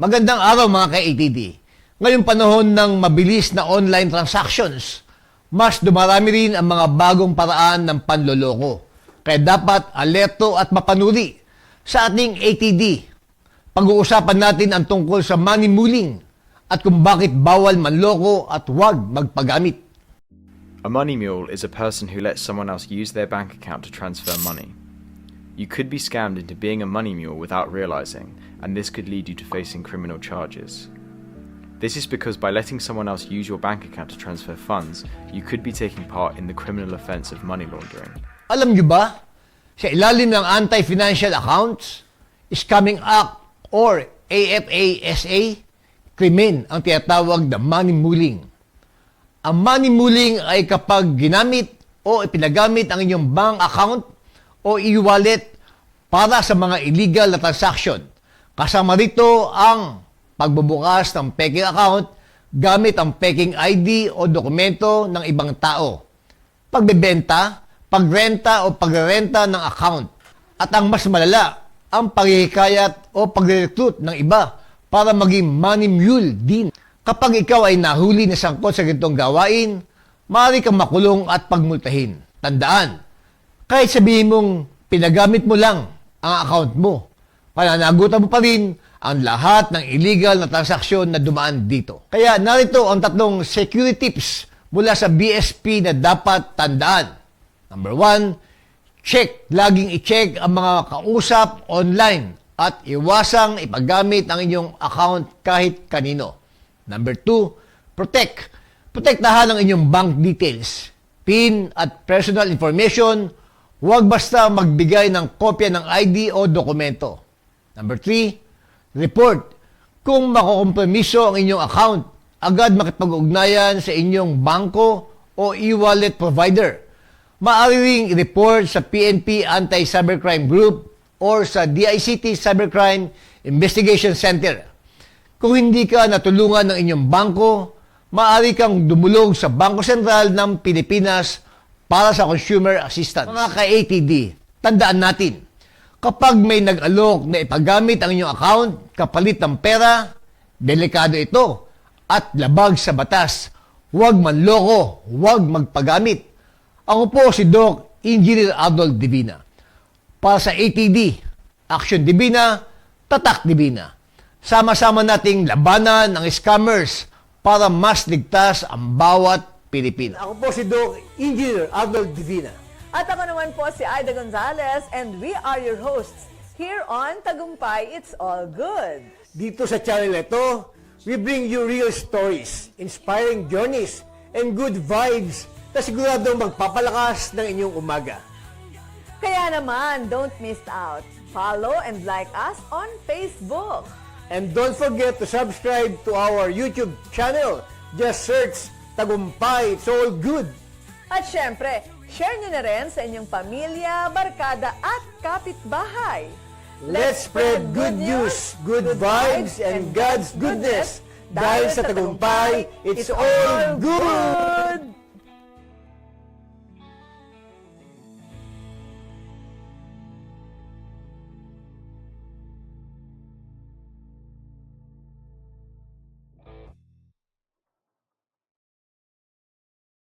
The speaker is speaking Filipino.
Magandang araw mga ka-ATD. Ngayong panahon ng mabilis na online transactions, mas dumarami rin ang mga bagong paraan ng panloloko. Kaya dapat alerto at mapanuri sa ating ATD. Pag-uusapan natin ang tungkol sa money muling at kung bakit bawal manloko at huwag magpagamit. A money mule is a person who lets someone else use their bank account to transfer money. You could be scammed into being a money mule without realizing, and this could lead you to facing criminal charges. This is because by letting someone else use your bank account to transfer funds, you could be taking part in the criminal offense of money laundering. Alam nyo ba, sa ilalim ng Anti-Financial Accounts, Scamming Act or AFASA, krimen ang tinatawag na money muling. Ang money muling ay kapag ginamit o ipinagamit ang inyong bank account o e-wallet para sa mga illegal na transaction. Kasama rito ang pagbubukas ng peking account gamit ang peking ID o dokumento ng ibang tao pagbebenta, pagrenta o pagrerenta ng account. At ang mas malala, ang paghihikayat o pagre-recruit ng iba para maging money mule din. Kapag ikaw ay nahuli na sangkot sa ganitong gawain, maaari kang makulong at pagmultahin. Tandaan, kahit sabihin mong pinagamit mo lang ang account mo, pananagutan mo pa rin ang lahat ng illegal na transaksyon na dumaan dito. Kaya narito ang tatlong security tips mula sa BSP na dapat tandaan. Number one, check, laging i-check ang mga kausap online at iwasang ipagamit ang inyong account kahit kanino. Number two, protect. Protektahan ang inyong bank details, PIN at personal information. Huwag basta magbigay ng kopya ng ID o dokumento. Number three, report. Kung makukompromiso ang inyong account, agad makipag-ugnayan sa inyong bangko o e-wallet provider. Maaari ring report sa PNP Anti-Cybercrime Group or sa DICT Cybercrime Investigation Center. Kung hindi ka natulungan ng inyong bangko, maaari kang dumulog sa Bangko Sentral ng Pilipinas para sa consumer assistance. Mga ka-ATD, tandaan natin, kapag may nag-alok na ipagamit ang inyong account kapalit ng pera, delikado ito at labag sa batas. Huwag manloko, huwag magpagamit. Ako po si Doc Engineer Arnold Divina. Para sa ATD, Action Divina, Tatak Divina. Sama-sama nating labanan ng scammers para mas ligtas ang bawat Pilipino. Ako po si Doc Engineer Arnold Divina. At ako naman po si Aida Gonzalez and we are your hosts here on Tagumpay It's All Good. Dito sa channel ito, we bring you real stories, inspiring journeys, and good vibes na siguradong magpapalakas ng inyong umaga. Kaya naman, don't miss out. Follow and like us on Facebook. And don't forget to subscribe to our YouTube channel. Just search Tagumpay, it's all good. At syempre, share nyo na rin sa inyong pamilya, barkada at kapitbahay. Let's spread good news, good vibes, and God's goodness. Dahil sa Tagumpay, it's all good!